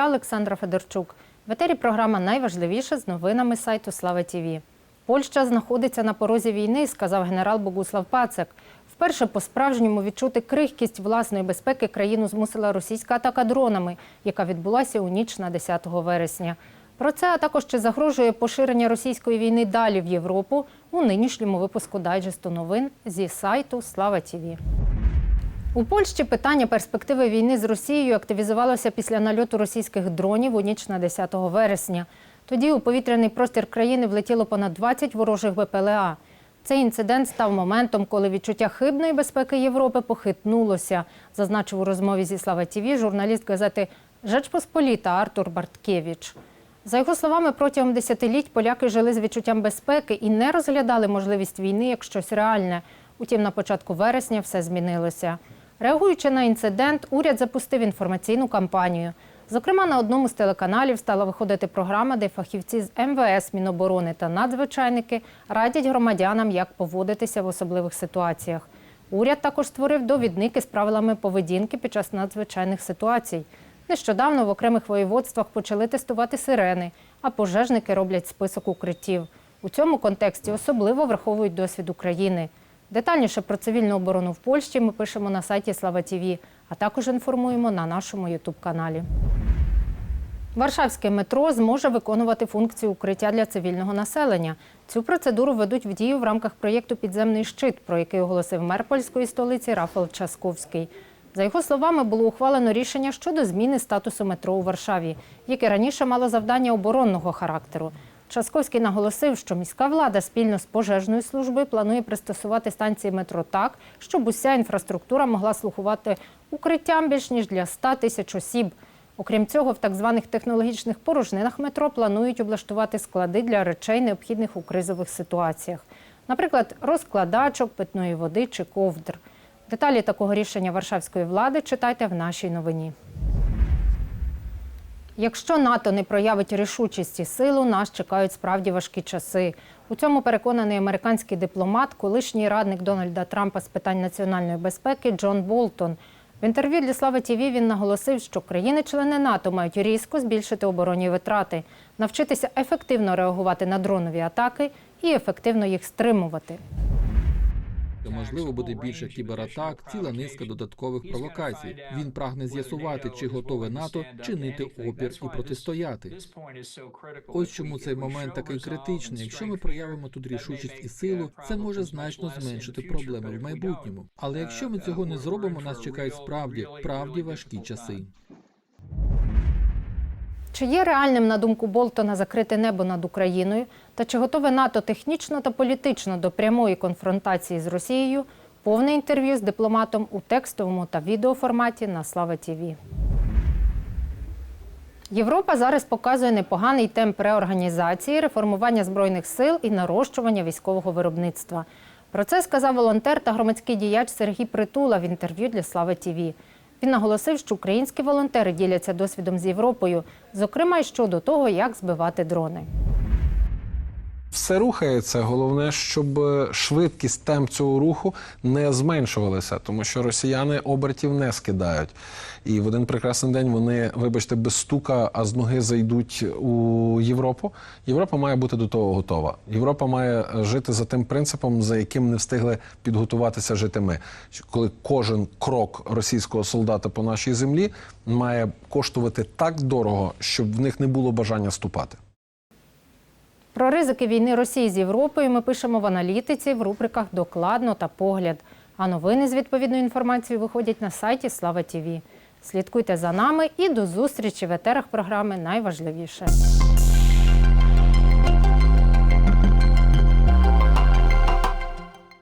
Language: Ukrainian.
я Олександра Федорчук. В етері програма найважливіше з новинами сайту Слава ТІВІ. Польща знаходиться на порозі війни, сказав генерал Богуслав Пацек. Вперше по-справжньому відчути крихкість власної безпеки країну змусила російська атака дронами, яка відбулася у ніч на 10 вересня. Про це, а також чи загрожує поширення російської війни далі в Європу у нинішньому випуску дайджесту новин зі сайту Слава ТІВІ. У Польщі питання перспективи війни з Росією активізувалося після нальоту російських дронів у ніч на 10 вересня. Тоді у повітряний простір країни влетіло понад 20 ворожих БПЛА. Цей інцидент став моментом, коли відчуття хибної безпеки Європи похитнулося, зазначив у розмові зі Слава ТІВІ журналіст газети Жечпосполіта Артур Барткевич. За його словами, протягом десятиліть поляки жили з відчуттям безпеки і не розглядали можливість війни як щось реальне. Утім, на початку вересня все змінилося. Реагуючи на інцидент, уряд запустив інформаційну кампанію. Зокрема, на одному з телеканалів стала виходити програма, де фахівці з МВС, Міноборони та надзвичайники радять громадянам, як поводитися в особливих ситуаціях. Уряд також створив довідники з правилами поведінки під час надзвичайних ситуацій. Нещодавно в окремих воєводствах почали тестувати сирени, а пожежники роблять список укриттів. У цьому контексті особливо враховують досвід України. Детальніше про цивільну оборону в Польщі ми пишемо на сайті Слава ТІВІ, а також інформуємо на нашому Ютуб-каналі. Варшавське метро зможе виконувати функцію укриття для цивільного населення. Цю процедуру ведуть в дію в рамках проєкту Підземний щит, про який оголосив мер польської столиці Рафал Часковський. За його словами, було ухвалено рішення щодо зміни статусу метро у Варшаві, яке раніше мало завдання оборонного характеру. Часковський наголосив, що міська влада спільно з пожежною службою планує пристосувати станції метро так, щоб уся інфраструктура могла слугувати укриттям більш ніж для 100 тисяч осіб. Окрім цього, в так званих технологічних порожнинах метро планують облаштувати склади для речей, необхідних у кризових ситуаціях, наприклад, розкладачок, питної води чи ковдр. Деталі такого рішення варшавської влади читайте в нашій новині. Якщо НАТО не проявить рішучість і силу, нас чекають справді важкі часи. У цьому переконаний американський дипломат, колишній радник Дональда Трампа з питань національної безпеки Джон Болтон. В інтерв'ю для Слави ТІВІ він наголосив, що країни-члени НАТО мають різко збільшити оборонні витрати, навчитися ефективно реагувати на дронові атаки і ефективно їх стримувати. Можливо, буде більше кібератак, ціла низка додаткових провокацій. Він прагне з'ясувати, чи готове НАТО чинити опір і протистояти. Ось чому цей момент такий критичний. Якщо ми проявимо тут рішучість і силу, це може значно зменшити проблеми в майбутньому. Але якщо ми цього не зробимо, нас чекають справді правді важкі часи. Чи є реальним, на думку Болтона, закрите небо над Україною? Та чи готове НАТО технічно та політично до прямої конфронтації з Росією? Повне інтерв'ю з дипломатом у текстовому та відеоформаті на Слава ТІВІ. Європа зараз показує непоганий темп реорганізації, реформування збройних сил і нарощування військового виробництва. Про це сказав волонтер та громадський діяч Сергій Притула в інтерв'ю для Слава ТІВІ. Він наголосив, що українські волонтери діляться досвідом з Європою, зокрема й щодо того, як збивати дрони. Все рухається. Головне, щоб швидкість темп цього руху не зменшувалася, тому що росіяни обертів не скидають. І в один прекрасний день вони, вибачте, без стука, а з ноги зайдуть у Європу. Європа має бути до того готова. Європа має жити за тим принципом, за яким не встигли підготуватися жити ми. Коли кожен крок російського солдата по нашій землі має коштувати так дорого, щоб в них не було бажання ступати. Про ризики війни Росії з Європою ми пишемо в аналітиці в рубриках Докладно та погляд. А новини з відповідною інформацією виходять на сайті Слава ТІВІ. Слідкуйте за нами і до зустрічі в етерах програми найважливіше.